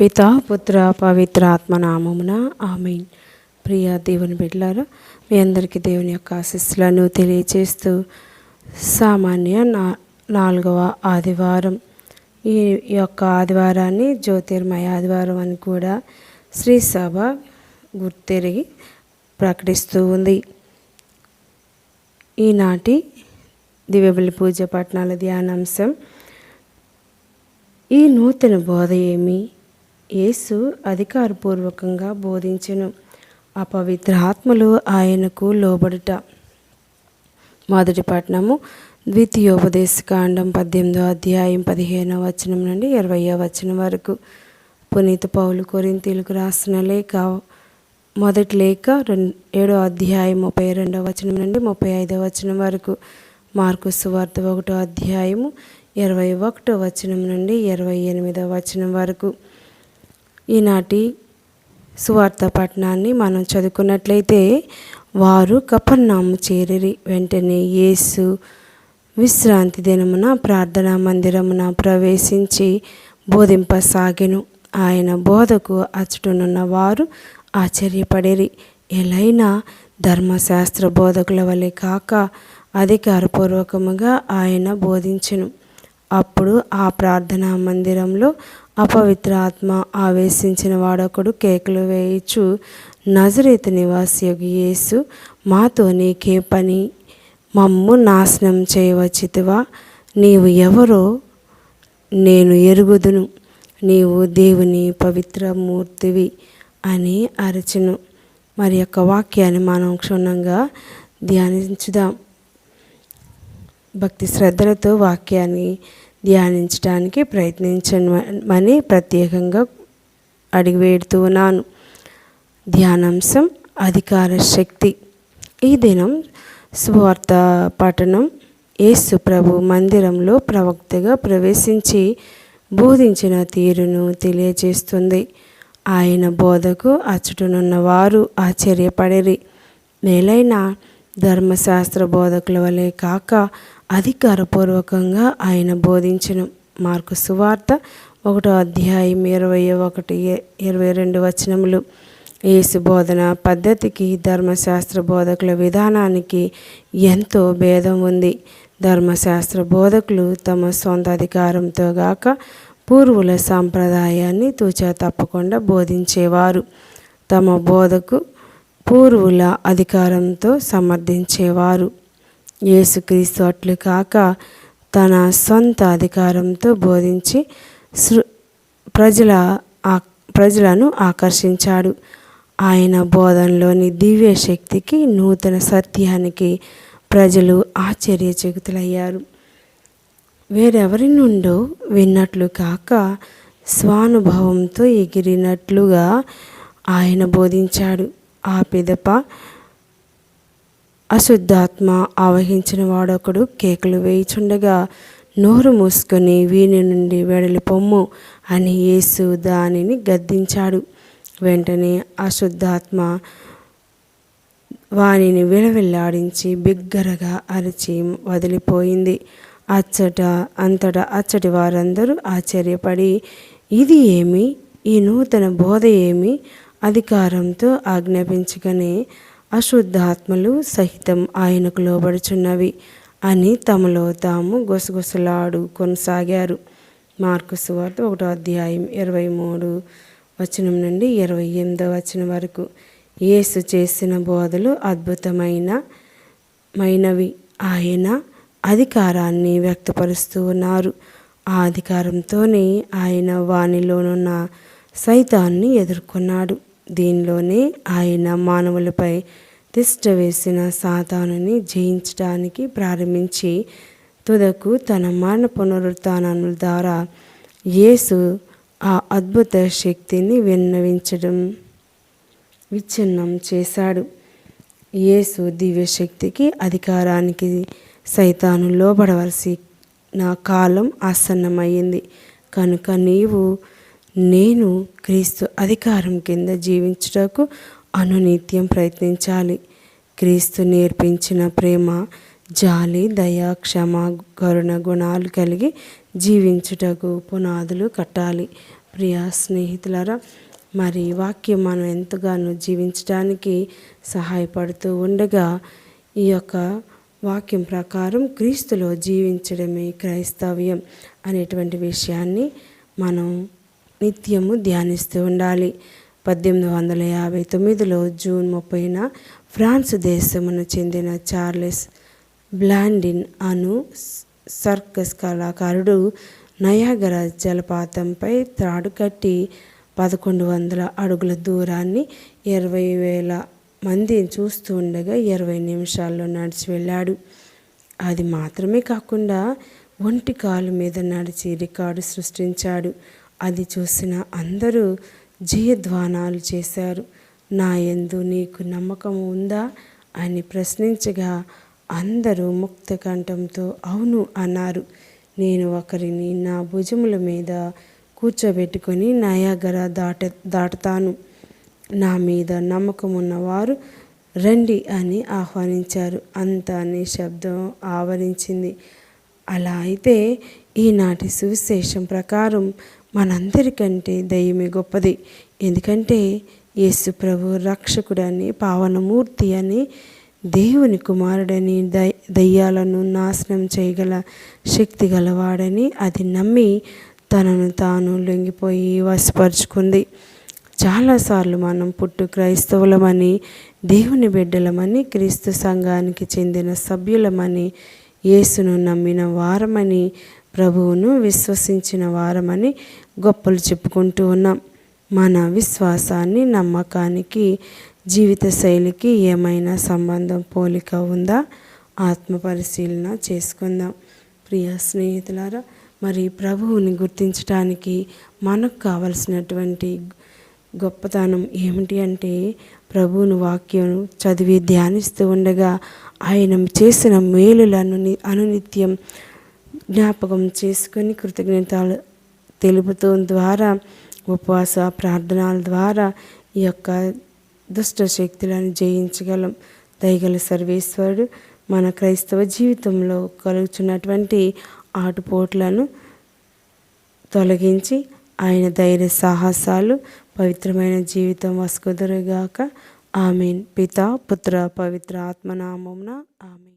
పిత పుత్ర పవిత్ర ఆత్మనామమున ఆమెన్. ప్రియ దేవుని బిడ్డలారా మీ అందరికీ దేవుని యొక్క ఆశీస్సులను తెలియచేస్తూ సామాన్య నా నాలుగవ ఆదివారం. ఈ యొక్క ఆదివారాన్ని జ్యోతిర్మయ ఆదివారం అని కూడా శ్రీ సభ గుర్తెరిగి ప్రకటిస్తూ ఉంది. ఈనాటి దివ్యబలి పూజ పట్టణాల ధ్యానాంశం ఈ నూతన బోధ ఏమి? యేసు అధికారపూర్వకంగా బోధించెను. అపవిత్ర ఆత్మలు ఆయనకు లోబడుట. మొదటి పట్టణము ద్వితీయోపదేశకాండం పద్దెనిమిదో అధ్యాయం పదిహేనో వచనం నుండి ఇరవయో వచనం వరకు. పునీత పౌలు కొరింతీలకు రాసిన లేఖ మొదటి లేఖ రెండు ఏడో అధ్యాయం ముప్పై రెండవ వచనం నుండి ముప్పై ఐదో వచనం వరకు. మార్కు సువార్త ఒకటో అధ్యాయము ఇరవై ఒకటో వచనం నుండి ఇరవై ఎనిమిదో వచనం వరకు. ఈనాటి సువార్త పట్టణాన్ని మనం చదువుకున్నట్లయితే వారు కపర్నాము చేరిరి. వెంటనే యేసు విశ్రాంతి దినమున ప్రార్థనా మందిరమున ప్రవేశించి బోధింపసాగెను. ఆయన బోధకు అచ్చుటనున్న వారు ఆశ్చర్యపడిరి. ఎలైనా ధర్మశాస్త్ర బోధకుల వలె కాక అధికారపూర్వకముగా ఆయన బోధించెను. అప్పుడు ఆ ప్రార్థనా మందిరంలో అపవిత్ర ఆత్మ ఆవేశించిన వాడొకడు కేకలు వేయచ్చు నజరేతు నివాసి యేసు. మాతో నీకే పని. మమ్ము నాశనం చేయవచ్చితివా. నీవు ఎవరో నేను ఎరుగుదును. నీవు దేవుని పవిత్ర మూర్తివి అని అరచును. మరి యొక్క వాక్యాన్ని మనం క్షుణ్ణంగా ధ్యానించుదాం. భక్తి శ్రద్ధలతో వాక్యాన్ని ధ్యానించడానికి ప్రయత్నించమని ప్రత్యేకంగా అడిగివేడుతూ ఉన్నాను. ధ్యానాంశం అధికార శక్తి. ఈ దినం స్వార్థ పఠనం యేసు ప్రభు మందిరంలో ప్రవక్తగా ప్రవేశించి బోధించిన తీరును తెలియజేస్తుంది. ఆయన బోధకు అచ్చుటనున్న వారు ఆశ్చర్యపడిరి. మేలైన ధర్మశాస్త్ర బోధకుల వలె కాక అధికారపూర్వకంగా ఆయన బోధించను మార్కు సువార్త ఒకటో అధ్యాయం ఇరవై ఒకటి ఇరవై రెండు వచనములు. యేసు బోధన పద్ధతికి ధర్మశాస్త్ర బోధకుల విధానానికి ఎంతో భేదం ఉంది. ధర్మశాస్త్ర బోధకులు తమ సొంత అధికారంతో గాక పూర్వుల సాంప్రదాయాన్ని తూచా తప్పకుండా బోధించేవారు. తమ బోధకు పూర్వుల అధికారంతో సమర్థించేవారు. యేసుక్రీస్తు అట్లు కాక తన సొంత అధికారంతో బోధించి సృ ప్రజల ప్రజలను ఆకర్షించాడు. ఆయన బోధనలోని దివ్య శక్తికి నూతన సత్యానికి ప్రజలు ఆశ్చర్యచకితులయ్యారు. వేరెవరి నుండో విన్నట్లు కాక స్వానుభవంతో ఎగిరినట్లుగా ఆయన బోధించాడు. ఆ పిదప అశుద్ధాత్మ ఆవహించిన వాడొకడు కేకలు వేయిచుండగా నోరు మూసుకొని వీని నుండి వెడలి పొమ్ము అని యేసు దానిని గద్దించాడు. వెంటనే అశుద్ధాత్మ వానిని విలవిల్లాడించి బిగ్గరగా అరిచి వదిలిపోయింది. అచ్చట అంతటా అచ్చటి వారందరూ ఆశ్చర్యపడి ఇది ఏమి? ఈ నూతన బోధ ఏమి? అధికారంతో ఆజ్ఞాపించగానే అశుద్ధాత్మలు సహితం ఆయనకు లోబడుచున్నవి అని తమలో తాము గుసగుసలాడు కొనసాగారు. మార్కు సువార్త ఒకటో అధ్యాయం ఇరవై మూడు వచనం నుండి ఇరవై ఎనిమిదో వచనం వరకు. యేసు చేసిన బోధలు అద్భుతమైన మైనవి. ఆయన అధికారాన్ని వ్యక్తపరుస్తూ ఉన్నారు. ఆ అధికారంతోనే ఆయన వానిలోనున్న సైతాన్ని ఎదుర్కొన్నాడు. దీనిలోనే ఆయన మానవులపై తిష్ట వేసిన సాతానుని జయించడానికి ప్రారంభించి తుదకు తన మరణ పునరుత్నముల ద్వారా యేసు ఆ అద్భుత శక్తిని విన్నవించడం విచ్ఛిన్నం చేశాడు. యేసు దివ్యశక్తికి అధికారానికి సైతాను లోబడవలసిన కాలం ఆసన్నమైంది కనుక నీవు నేను క్రీస్తు అధికారం కింద జీవించుటకు అనునిత్యం ప్రయత్నించాలి. క్రీస్తు నేర్పించిన ప్రేమ జాలి దయ క్షమ కరుణ గుణాలు కలిగి జీవించుటకు పునాదులు కట్టాలి. ప్రియా స్నేహితులరా మరి వాక్యం మనం ఎంతగానో జీవించడానికి సహాయపడుతూ ఉండగా ఈ యొక్క వాక్యం ప్రకారం క్రీస్తులో జీవించడమే క్రైస్తవ్యం అనేటువంటి విషయాన్ని మనం నిత్యము ధ్యానిస్తూ ఉండాలి. పద్దెనిమిది వందల యాభై తొమ్మిదిలో జూన్ ముప్పైన ఫ్రాన్స్ దేశమును చెందిన చార్లెస్ బ్లాండిన్ అను సర్కస్ కళాకారుడు నయాగర జలపాతంపై త్రాడు కట్టి పదకొండు వందల అడుగుల దూరాన్ని ఇరవై వేల మంది చూస్తూ ఉండగా ఇరవై నిమిషాల్లో నడిచి వెళ్ళాడు. అది మాత్రమే కాకుండా ఒంటి కాలు మీద నడిచి రికార్డు సృష్టించాడు. అది చూసిన అందరూ జయధ్వానాలు చేశారు. నా ఎందు నీకు నమ్మకం ఉందా? అని ప్రశ్నించగా అందరూ ముక్త కంఠంతో అవును అన్నారు. నేను ఒకరిని నా భుజముల మీద కూర్చోబెట్టుకొని నయాగర దాట దాటుతాను. నా మీద నమ్మకం ఉన్నవారు రండి అని ఆహ్వానించారు. అంతా నిశ్శబ్దం ఆవరించింది. అలా అయితే ఈనాటి సువిశేషం ప్రకారం మనందరికంటే దయ్యమే గొప్పది. ఎందుకంటే యేసు ప్రభు రక్షకుడని పావనమూర్తి అని దేవుని కుమారుడని దై దయ్యాలను నాశనం చేయగల శక్తి గలవాడని అది నమ్మి తనను తాను లొంగిపోయి వశపరుచుకుంది. చాలాసార్లు మనం పుట్టు క్రైస్తవులమని దేవుని బిడ్డలమని క్రీస్తు సంఘానికి చెందిన సభ్యులమని యేసును నమ్మిన వారమని ప్రభువును విశ్వసించిన వారమని గొప్పలు చెప్పుకుంటూ ఉన్నాం. మన విశ్వాసాన్ని నమ్మకానికి జీవిత శైలికి ఏమైనా సంబంధం పోలిక ఉందా? ఆత్మ పరిశీలన చేసుకుందాం. ప్రియ స్నేహితులారా మరి ప్రభువుని గుర్తించడానికి మనకు కావలసినటువంటి గొప్పతనం ఏమిటి అంటే ప్రభువుని వాక్యం చదివి ధ్యానిస్తూ ఉండగా ఆయన చేసిన మేలులను అనునిత్యం జ్ఞాపకం చేసుకొని కృతజ్ఞతలు తెలుపుతూ ద్వారా ఉపవాస ప్రార్థనల ద్వారా ఈ యొక్క దుష్ట శక్తులను జయించగలం. దయగల సర్వేశ్వరుడు మన క్రైస్తవ జీవితంలో కలుగుతున్నటువంటి ఆటుపోట్లను తొలగించి ఆయన ధైర్య సాహసాలు పవిత్రమైన జీవితం వసుకుదురుగాక. ఆమెన్. పిత పుత్ర పవిత్ర ఆత్మనామమున ఆమెన్.